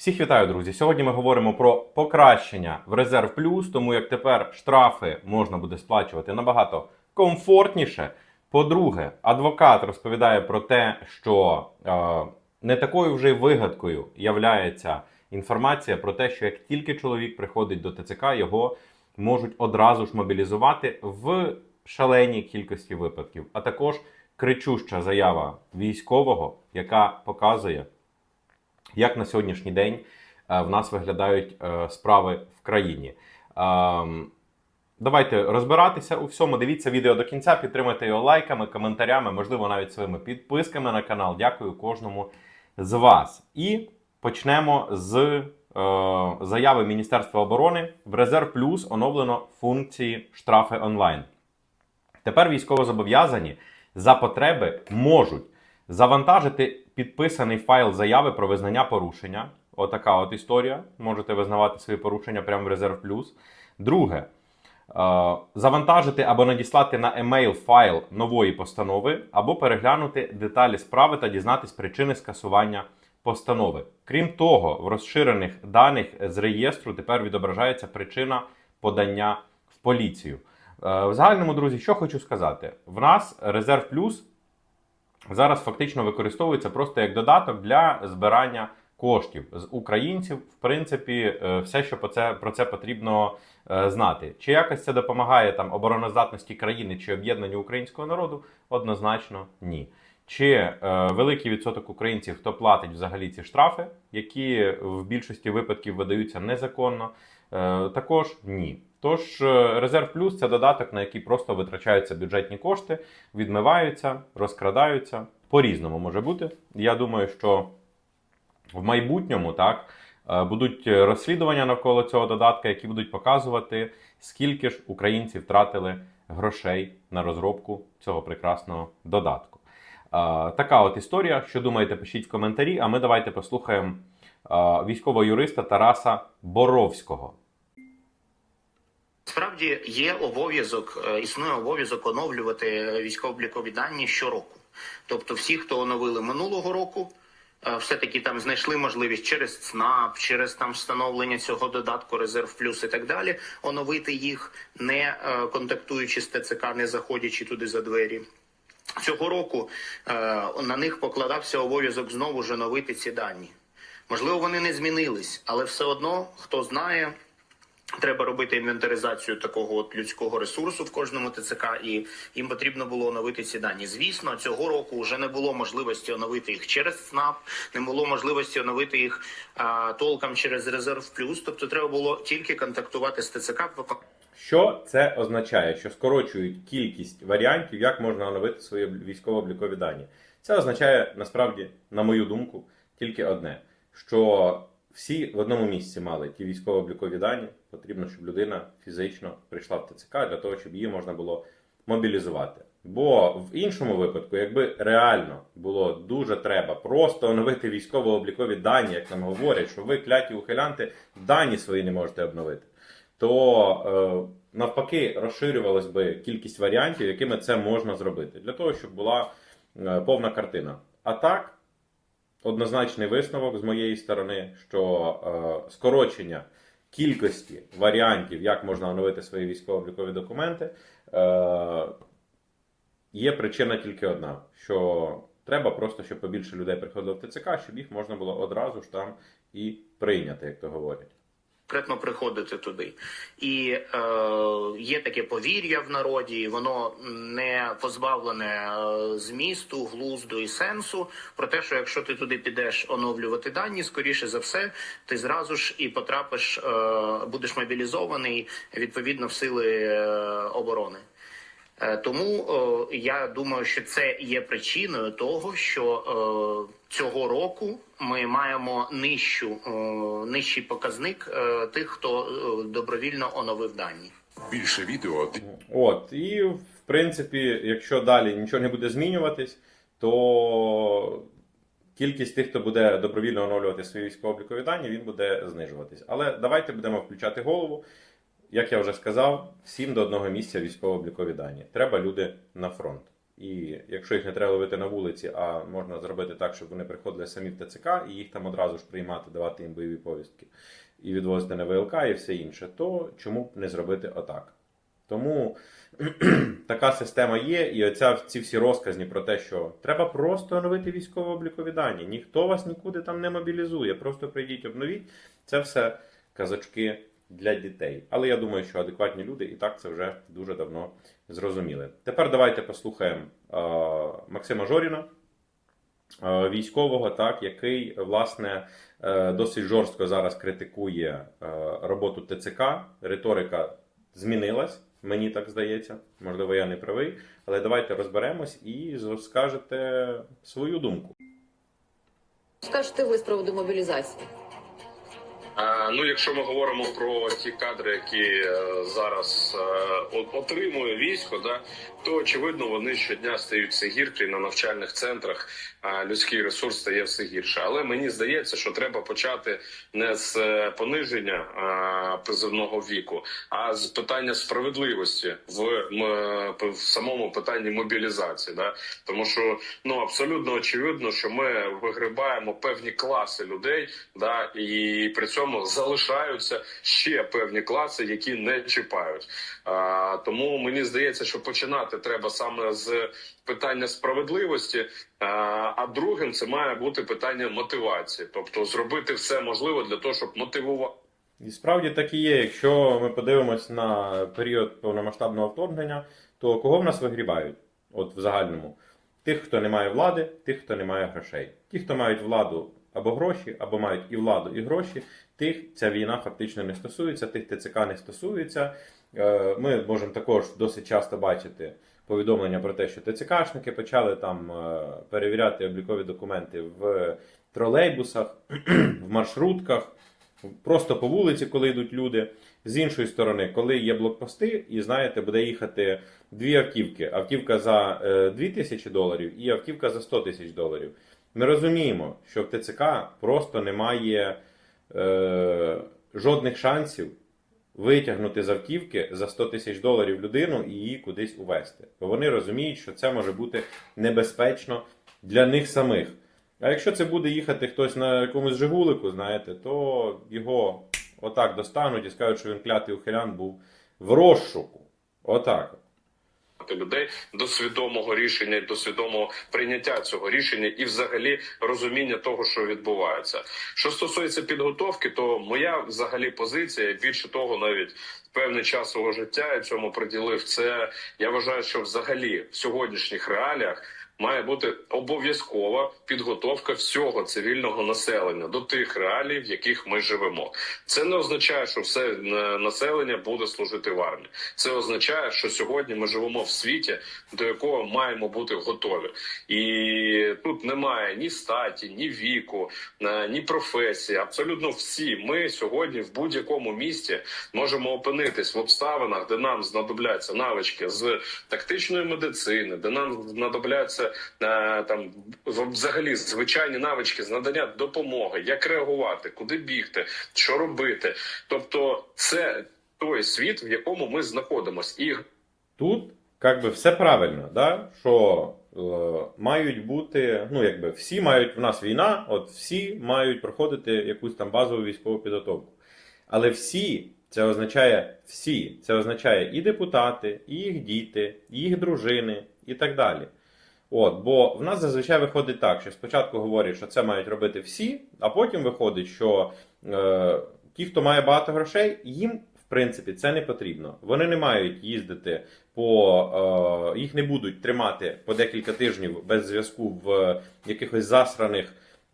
Всіх вітаю, друзі! Сьогодні ми говоримо про покращення в резерв плюс, тому як тепер штрафи можна буде сплачувати набагато комфортніше. По-друге, адвокат розповідає про те, що е, не такою вже вигадкою являється інформація про те, що як тільки чоловік приходить до ТЦК, його можуть одразу ж мобілізувати в шаленій кількості випадків, а також кричуща заява військового, яка показує, як на сьогоднішній день е, в нас виглядають е, справи в країні. Ем, Давайте розбиратися у всьому. Дивіться відео до кінця, підтримайте його лайками, коментарями, можливо, навіть своїми підписками на канал. Дякую кожному з вас. І почнемо з е, заяви Міністерства оборони. В Резерв Плюс оновлено функції штрафи онлайн. Тепер військовозобов'язані за потреби можуть завантажити підписаний файл заяви про визнання порушення. Отака от історія. Можете визнавати свої порушення прямо в Резерв Плюс. Друге. е, Завантажити або надіслати на емейл файл нової постанови, або переглянути деталі справи та дізнатись причини скасування постанови. Крім того, в розширених даних з реєстру тепер відображається причина подання в поліцію. Е, В загальному, друзі, що хочу сказати: в нас резерв плюс зараз фактично використовується просто як додаток для збирання коштів з українців. В принципі, е, все, що про це, про це потрібно е, знати. Чи якось це допомагає там обороноздатності країни чи об'єднанню українського народу? Однозначно ні. Чи е, великий відсоток українців, хто платить взагалі ці штрафи, які в більшості випадків видаються незаконно, е, також ні. Тож е, резерв плюс це додаток, на який просто витрачаються бюджетні кошти, відмиваються, розкрадаються. По-різному може бути. Я думаю, що в майбутньому так е, будуть розслідування навколо цього додатка, які будуть показувати, скільки ж українці втратили грошей на розробку цього прекрасного додатку. Е, Така от історія. Що думаєте, пишіть в коментарі. А ми давайте послухаємо військового юриста Тараса Боровського. Справді є обов'язок, е, існує обов'язок оновлювати військово-облікові дані щороку. Тобто, всі, хто оновили минулого року, е, все-таки там знайшли можливість через ЦНАП, через там встановлення цього додатку Резерв Плюс і так далі, оновити їх, не е, контактуючи з ТЦК, не заходячи туди за двері. Цього року на них покладався обов'язок знову ж оновити ці дані. Можливо, вони не змінились, але все одно, хто знає, Треба робити інвентаризацію такого от людського ресурсу в кожному ТЦК, і їм потрібно було оновити ці дані. Звісно, цього року вже не було можливості оновити їх через СНАП, не було можливості оновити їх а, толком через резерв плюс. Тобто, треба було тільки контактувати з ТЦК. Що це означає? Що скорочують кількість варіантів, як можна оновити свої військово-облікові дані. Це означає насправді, на мою думку, тільки одне: що всі в одному місці мали ті військово-облікові дані. Потрібно, щоб людина фізично прийшла в ТЦК для того, щоб її можна було мобілізувати. Бо в іншому випадку, якби реально було дуже треба просто оновити військово-облікові дані, як нам говорять, що ви кляті ухилянти дані свої не можете обновити, то е, навпаки розширювалась би кількість варіантів, якими це можна зробити, для того, щоб була е, повна картина. А так, однозначний висновок з моєї сторони, що е, скорочення кількості варіантів, як можна оновити свої військово-облікові документи, е, є причина тільки одна: що треба просто, щоб побільше людей приходило в ТЦК, щоб їх можна було одразу ж там і прийняти, як то говорять. Конкретно приходити туди. І е, є таке повір'я в народі, воно не позбавлене е, змісту, глузду і сенсу. Про те, що якщо ти туди підеш оновлювати дані, скоріше за все, ти зразу ж і потрапиш, е, будеш мобілізований відповідно в сили е, оборони. Е, Тому е, я думаю, що це є причиною того, що е, цього року ми маємо нижчу, нижчий показник тих, хто добровільно оновив дані. Більше відео От, і в принципі, якщо далі нічого не буде змінюватись, то кількість тих, хто буде добровільно оновлювати свої військово-облікові дані, він буде знижуватись. Але давайте будемо включати голову. Як я вже сказав, всім до одного місця військово-облікові дані. Треба люди на фронт. І якщо їх не треба ловити на вулиці, а можна зробити так, щоб вони приходили самі в ТЦК і їх там одразу ж приймати, давати їм бойові повістки і відвозити на ВЛК і все інше, то чому б не зробити отак? Тому така система є, і оця ці всі розказні про те, що треба просто оновити військово-облікові дані. Ніхто вас нікуди там не мобілізує. Просто прийдіть, обновіть. Це все казочки для дітей. Але я думаю, що адекватні люди і так це вже дуже давно зрозуміли. Тепер давайте послухаємо Максима Жоріна, військового, так, який власне е, досить жорстко зараз критикує е, роботу ТЦК. Риторика змінилась, мені так здається. Можливо, я не правий, але давайте розберемось і скажете свою думку. Скажете ви з приводу мобілізації? Ну, якщо ми говоримо про ті кадри, які е, зараз е, отримує військо, да, то очевидно вони щодня стають все гірші на навчальних центрах. Людський ресурс стає все гірше. Але мені здається, що треба почати не з е, пониження а, призовного віку, а з питання справедливості в, в самому питанні мобілізації. Да? Тому що ну абсолютно очевидно, що ми вигрибаємо певні класи людей, да, і при цьому залишаються ще певні класи, які не чіпають. А, тому мені здається, що починати треба саме з питання справедливості. А, а другим це має бути питання мотивації, тобто зробити все можливе для того, щоб мотивувати. І справді так і є. Якщо ми подивимось на період повномасштабного вторгнення, то кого в нас вигрібають? От в загальному. Тих, хто не має влади, тих, хто не має грошей. Ті, хто мають владу або гроші, або мають і владу, і гроші, тих ця війна фактично не стосується, тих ТЦК не стосується. Е, Ми можемо також досить часто бачити повідомлення про те, що ТЦКшники почали там е, перевіряти облікові документи в тролейбусах, в маршрутках, просто по вулиці, коли йдуть люди. З іншої сторони, коли є блокпости, і знаєте, буде їхати дві автівки: автівка за е, 2 тисячі доларів і автівка за 100 тисяч доларів. Ми розуміємо, що в ТЦК просто немає е, жодних шансів витягнути з автівки за 100 тисяч доларів людину і її кудись увезти. Бо вони розуміють, що це може бути небезпечно для них самих. А якщо це буде їхати хтось на якомусь Жигулику, знаєте, то його отак достануть і скажуть, що він клятий ухилян був в розшуку. Отак. Людей до свідомого рішення, до свідомого прийняття цього рішення і, взагалі, розуміння того, що відбувається. Що стосується підготовки, то моя взагалі позиція більше того, навіть певний час свого життя я цьому приділив. Це я вважаю, що взагалі в сьогоднішніх реаліях. Має бути обов'язкова підготовка всього цивільного населення до тих реалій, в яких ми живемо. Це не означає, що все е, населення буде служити в армії. Це означає, що сьогодні ми живемо в світі, до якого маємо бути готові, і тут немає ні статі, ні віку, е, ні професії. Абсолютно всі ми сьогодні в будь-якому місті можемо опинитись в обставинах, де нам знадобляться навички з тактичної медицини, де нам знадобляться там взагалі звичайні навички з надання допомоги, як реагувати, куди бігти, що робити. Тобто, це той світ, в якому ми знаходимося, і Тут як би все правильно, да? що е, мають бути, ну якби всі мають в нас війна, от всі мають проходити якусь там базову військову підготовку. Але всі це означає всі. Це означає і депутати, і їх діти, і їх дружини, і так далі. От, бо в нас зазвичай виходить так, що спочатку говорять, що це мають робити всі, а потім виходить, що е, ті, хто має багато грошей, їм в принципі це не потрібно. Вони не мають їздити по е, їх не будуть тримати по декілька тижнів без зв'язку в якихось засраних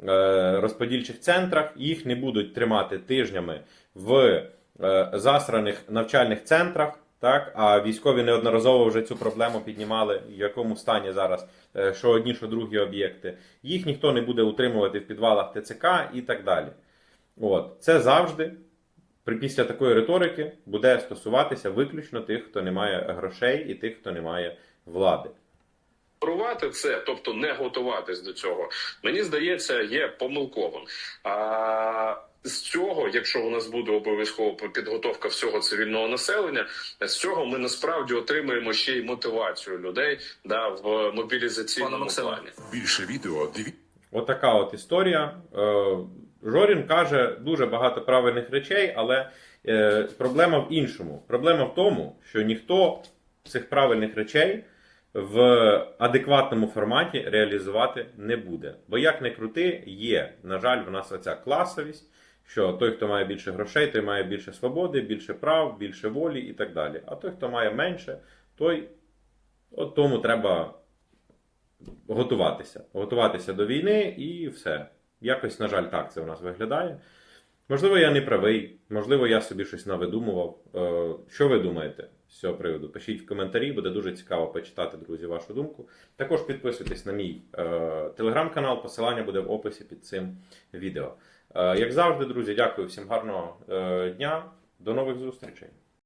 е, розподільчих центрах. Їх не будуть тримати тижнями в е, засраних навчальних центрах. Так, а військові неодноразово вже цю проблему піднімали, в якому стані зараз е, що одні, що другі об'єкти. Їх ніхто не буде утримувати в підвалах ТЦК і так далі. От, це завжди при після такої риторики буде стосуватися виключно тих, хто не має грошей, і тих, хто не має влади. Ігнорувати це, тобто не готуватись до цього, мені здається, є помилковим. А з цього якщо у нас буде обов'язково підготовка всього цивільного населення, з цього ми насправді отримаємо ще й мотивацію людей да в мобілізаційному плані. Більше відео дивіться. Отака от історія. Е, Жорін каже дуже багато правильних речей, але е, проблема в іншому. Проблема в тому, що ніхто цих правильних речей в адекватному форматі реалізувати не буде. Бо як не крути, є, на жаль, в нас оця класовість, що той, хто має більше грошей, той має більше свободи, більше прав, більше волі і так далі. А той, хто має менше, той от тому треба готуватися. Готуватися до війни і все. Якось, на жаль, так це у нас виглядає. Можливо, я не правий, можливо, я собі щось навидумував. Е, Що ви думаєте з цього приводу? Пишіть в коментарі, буде дуже цікаво почитати, друзі, вашу думку. Також підписуйтесь на мій е, телеграм-канал, посилання буде в описі під цим відео. Е, Як завжди, друзі, дякую всім гарного е, дня. До нових зустрічей.